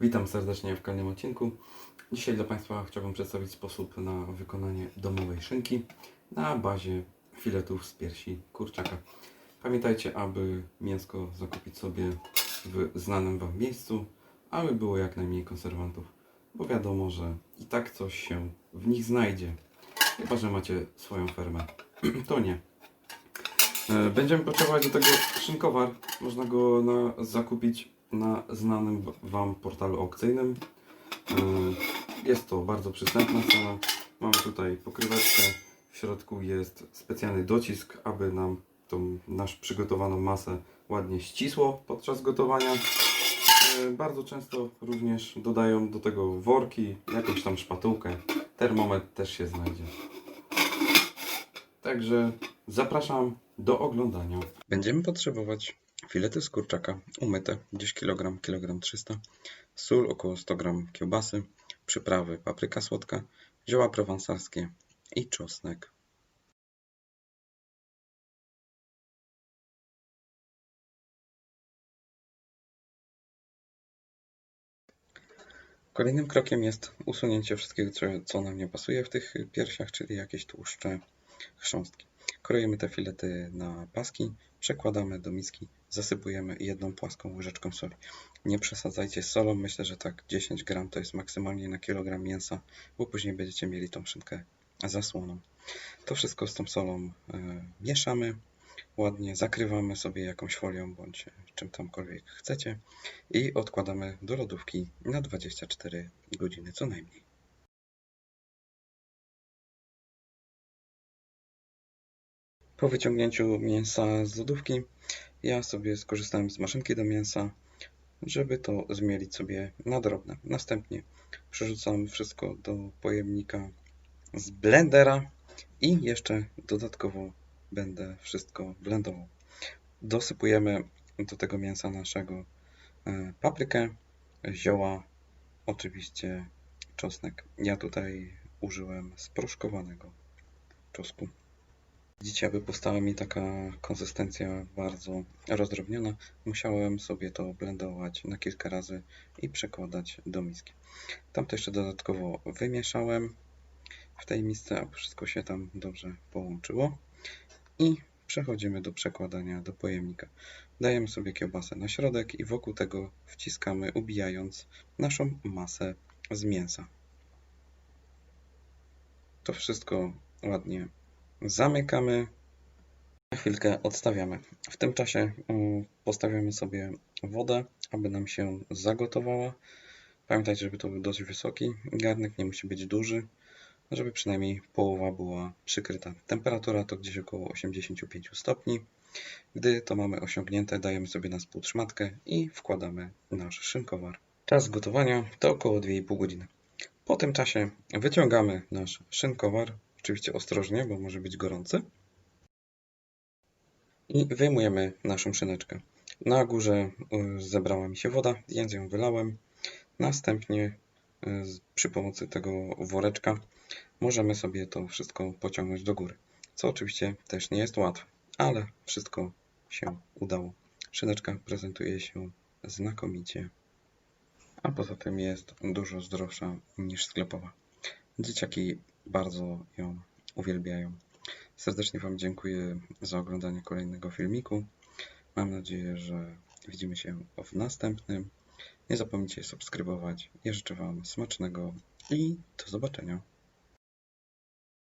Witam serdecznie w kolejnym odcinku. Dzisiaj dla Państwa chciałbym przedstawić sposób na wykonanie domowej szynki na bazie filetów z piersi kurczaka. Pamiętajcie, aby mięsko zakupić sobie w znanym Wam miejscu, aby było jak najmniej konserwantów, bo wiadomo, że i tak coś się w nich znajdzie. Chyba, że macie swoją fermę. to nie. E, Będziemy potrzebować do tego szynkowar. Można go na, zakupić na znanym Wam portalu aukcyjnym. E, Jest to bardzo przystępna cena. Mamy tutaj pokryweczkę. W środku jest specjalny docisk, aby nam tą nasz przygotowaną masę ładnie ścisło podczas gotowania. E, Bardzo często również dodają do tego worki, jakąś tam szpatułkę. Termometr też się znajdzie. Także zapraszam do oglądania. Będziemy potrzebować filety z kurczaka umyte, gdzieś kilogram, kilogram 300, sól około 100 gram kiełbasy, przyprawy papryka słodka, zioła prowansalskie i czosnek. Kolejnym krokiem jest usunięcie wszystkiego, co, nam nie pasuje w tych piersiach, czyli jakieś tłuszcze, chrząstki. Kroimy te filety na paski, przekładamy do miski, zasypujemy jedną płaską łyżeczką soli. Nie przesadzajcie z solą, myślę, że tak 10 gram to jest maksymalnie na kilogram mięsa, bo później będziecie mieli tą szynkę zasłoną. To wszystko z tą solą e, mieszamy, ładnie zakrywamy sobie jakąś folią bądź czym tamkolwiek chcecie i odkładamy do lodówki na 24 godziny co najmniej. Po wyciągnięciu mięsa z lodówki, ja sobie skorzystałem z maszynki do mięsa, żeby to zmielić sobie na drobne. Następnie przerzucam wszystko do pojemnika z blendera i jeszcze dodatkowo będę wszystko blendował. Dosypujemy do tego mięsa naszego e, paprykę, zioła, oczywiście czosnek. Ja tutaj użyłem sproszkowanego czosnku. Widzicie, aby powstała mi taka konsystencja bardzo rozdrobniona, musiałem sobie to blendować na kilka razy i przekładać do miski. Tam to jeszcze dodatkowo wymieszałem w tej misce, aby wszystko się tam dobrze połączyło. I przechodzimy do przekładania do pojemnika. Dajemy sobie kiełbasę na środek i wokół tego wciskamy, ubijając naszą masę z mięsa. To wszystko ładnie zamykamy. Na chwilkę odstawiamy. W tym czasie mm, postawiamy sobie wodę, aby nam się zagotowała. Pamiętajcie, żeby to był dość wysoki garnek, nie musi być duży, żeby przynajmniej połowa była przykryta. Temperatura to gdzieś około 85 stopni. Gdy to mamy osiągnięte, dajemy sobie na spód szmatkę i wkładamy nasz szynkowar. Czas gotowania to około 2,5 godziny. Po tym czasie wyciągamy nasz szynkowar, oczywiście ostrożnie, bo może być gorący. I wyjmujemy naszą szyneczkę. Na górze y, zebrała mi się woda, więc ją wylałem. Następnie y, przy pomocy tego woreczka możemy sobie to wszystko pociągnąć do góry. Co oczywiście też nie jest łatwe, ale wszystko się udało. Szyneczka prezentuje się znakomicie, a poza tym jest dużo zdrowsza niż sklepowa. Dzieciaki bardzo ją uwielbiają. Serdecznie Wam dziękuję za oglądanie kolejnego filmiku. Mam nadzieję, że widzimy się w następnym. Nie zapomnijcie subskrybować. Ja życzę Wam smacznego i do zobaczenia.